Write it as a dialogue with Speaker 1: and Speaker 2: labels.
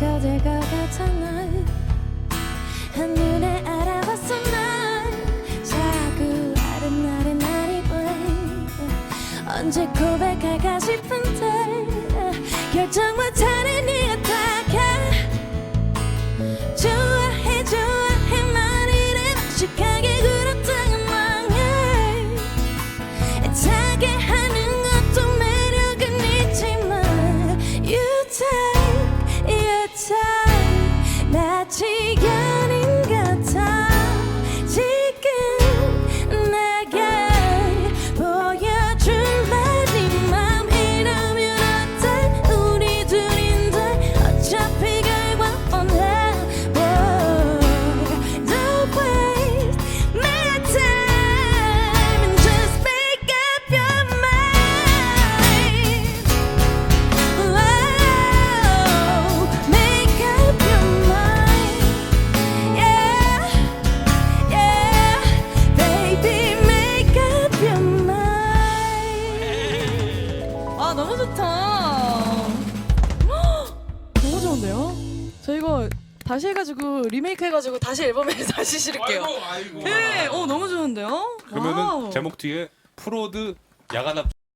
Speaker 1: 꺼질 것 같아 한눈에 알아봤어 난 자꾸 아른아른 날이 왜 언제 고백할까 싶은데 결정 못하는
Speaker 2: 너무 좋다. 너무 좋은데요? 저 이거 다시 해가지고 리메이크 해가지고 다시 앨범에 다시 실을게요.
Speaker 3: 아이고 아이고.
Speaker 2: 네, 어 너무 좋은데요?
Speaker 3: 그러면은
Speaker 2: 와우.
Speaker 3: 제목 뒤에 프로드 야간 합